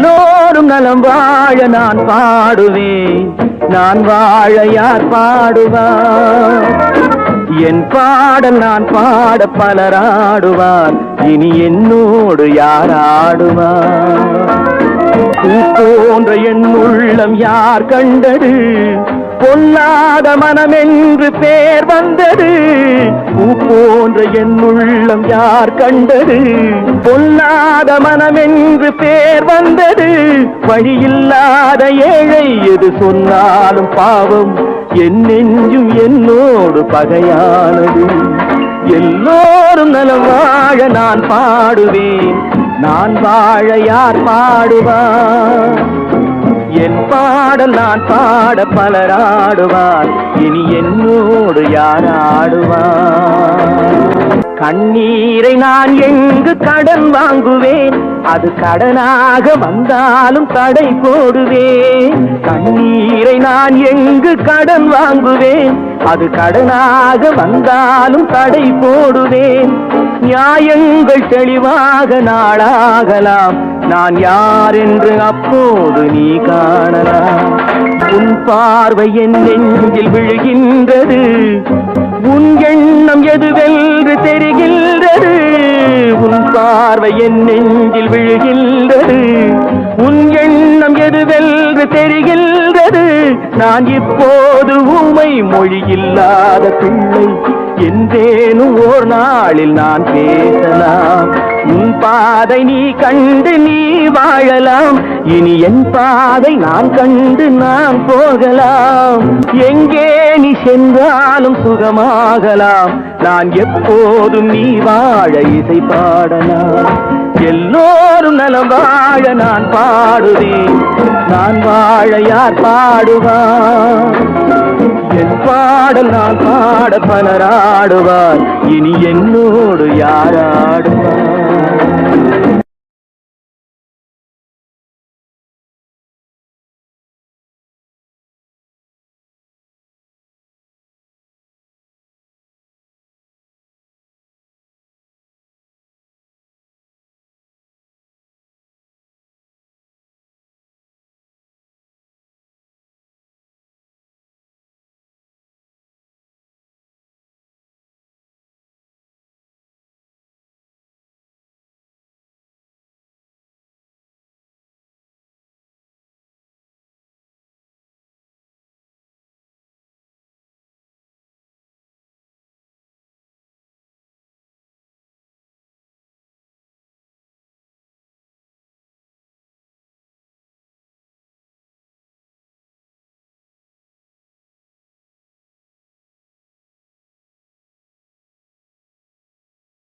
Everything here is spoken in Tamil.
எல்லோரும் நலம் வாழ நான் பாடுவேன். நான் வாழ யார் பாடுவார்? என் பாடல் நான் பாட பலராடுவார். இனி என்னோடு யார் ஆடுவார்? போன்ற என் உள்ளம் யார் கண்டது? பொல்லாத மனம் என்று பேர் வந்தது. என் உள்ளம் யார் கண்டது? பொல்லாத மனமென்று பேர் வந்தது. வழியில்லாத ஏழை எது சொன்னாலும் பாவம். என் நெஞ்சும் என்னோடு பகையானது. எல்லோரும் நலம் வாழ நான் பாடுவேன். நான் வாழ யார் பாடுவான் என் பாடல் நான் பாட பலராடுவார் இனி என்னோடு யார் ஆடுவார்? கண்ணீரை நான் எங்கு கடன் வாங்குவேன்? அது கடனாக வந்தாலும் தடை போடுவேன். கண்ணீரை நான் எங்கு கடன் வாங்குவேன்? அது கடனாக வந்தாலும் தடை போடுவேன். நியாயங்கள் தெளிவாக நாளாகலாம். நான் யார் என்று அப்போது நீ காணலாம். உன் பார்வை என் நெஞ்சில் விழுகின்றது. உன் எண்ணம் என்று தெரிகின்றது. உன் பார்வை என் நெஞ்சில் விழுகின்றது. உன் எண்ணம் எதுவென்று தெரிகின்றது. நான் இப்போது உமை மொழியில்லாத பிள்ளை என்றேனும் ஓர் நாளில் நான் பேசலாம். உன் பாதை நீ கண்டு நீ வாழலாம். இனி என் பாதை நான் கண்டு நான் போகலாம். எங்கே நீ சென்றாலும் சுகமாகலாம். நான் எப்போதும் நீ வாழ இசை பாடலாம். எல்லோரும் நலம் வாழ நான் பாடுவேன். நான் வாழ யார் பாடுவான்? பாடல் நான் பாட பலராடுவார். இனி என்னோடு யாராடுவார்